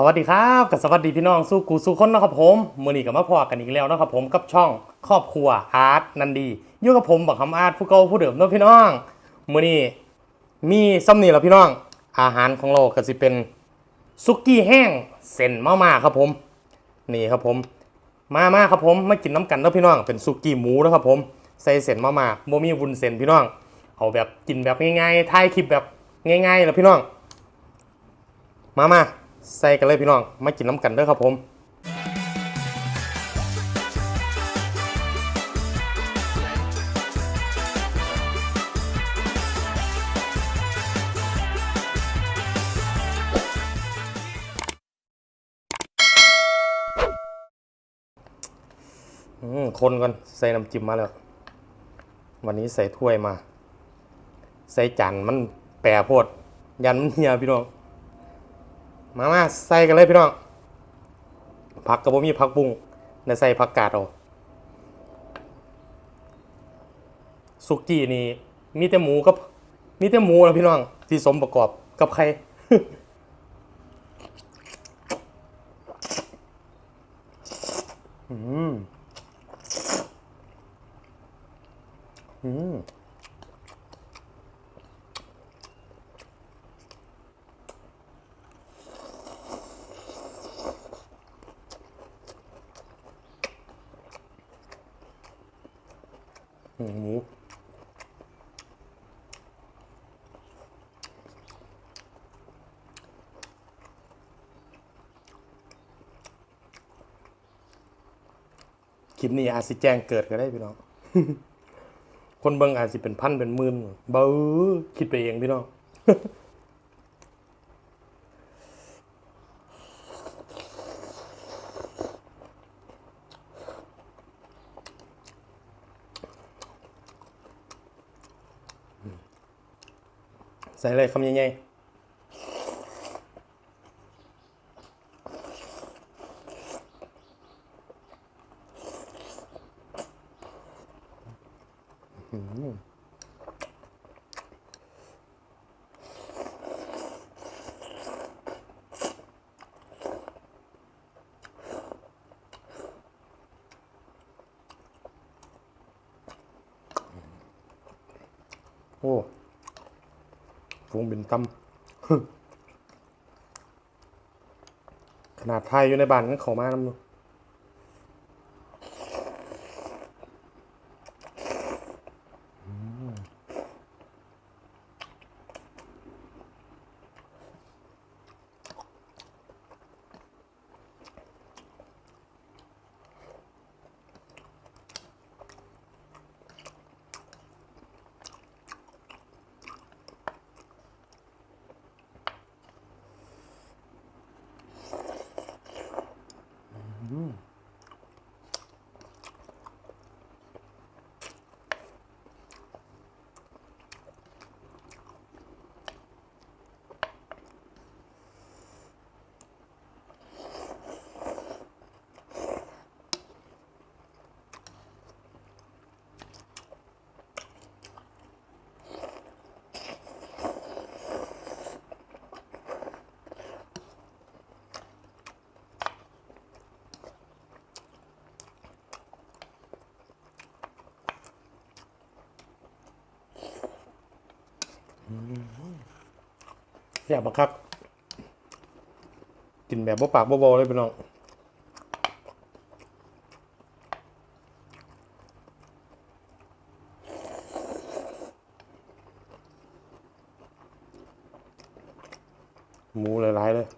สวัสดีครับกับสวัสดีพี่น้องสู้กูสู้คนนะครับผมมือนี้กับมาพอกันอีกแล้วนะครับผมกับช่องครอบครัวอาร์ตนันดีอยู่กับผมบักคำอาร์ตผู้เก่าผู้เดิมเนาะพี่น้องมือนี้มีซ้ำนี่แหละพี่น้อง อาหารของเราก็สิเป็นซุกี้แห้งเส้นมาม่าครับผม นี่ครับผม มามาครับผมมากินน้ำกันเนาะพี่น้อง เป็นซุกี้หมูนะครับผมใส่เส้นมาม่าโมมีวุ้นเส้นพี่น้อง เอาแบบกินแบบง่ายๆถ่ายคลิปแบบง่ายๆแล้วพี่น้อง มามา ใส่กันเลยพี่น้อง มากินน้ำกันเด้อครับผมคนก่อนใส่น้ำจิ้มมาแล้ววันนี้ใส่ถ้วยมา ใส่จานมันแปรโพด ยันมันเหียพี่น้อง มามาใส่กันเลยพี่น้องผักกระบอกมีผักบุ้งในใส่ผักกาดเอาสุกี้นี่มีแต่หมูกับมีแต่หมูนะพี่น้องที่สมประกอบกับไข่อืมอืม หมูคลิปนี้อาจสิแจ้งเกิดก็ได้พี่น้อง คนเบิ่งอาจสิเป็นพันเป็นหมื่นเบ้อคิดไปเองพี่น้อง ใส่เลยคำใหญ่ๆอื้อหือโอ้ ฟงบินตำขนาดไทยอยู่ในบ้านนั้นเขามาน้ำ อยากบักคักกินแบบบ่ปากบ่บอเลยพี่น้องหมูหลายๆเลย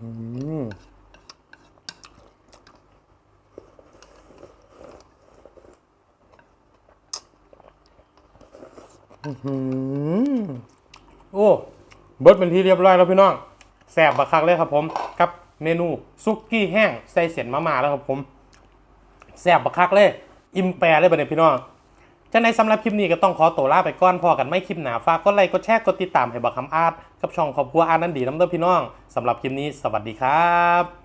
อ อื้อหือ โอ้เบิดเป็นที่เรียบร้อยแล้วพี่น้องแซบบักคักเลยครับผมกับเมนูซุกี้แห้งใส่เสียนมะม่าแล้วครับผมแซบบักคักเลย อิ่มแปรเลยบัดนี้พี่น้องจังในสำหรับคลิปนี้ก็ต้องขอตัวลาไปก่อนพอกันไม่คลิปหนาฝากกดไลค์กดแชร์กดติดตามให้บักคำอาร์ตกับช่องครอบครัวอาร์ตนั่นดีน้ำเด้อพี่น้องสำหรับคลิปนี้สวัสดีครับ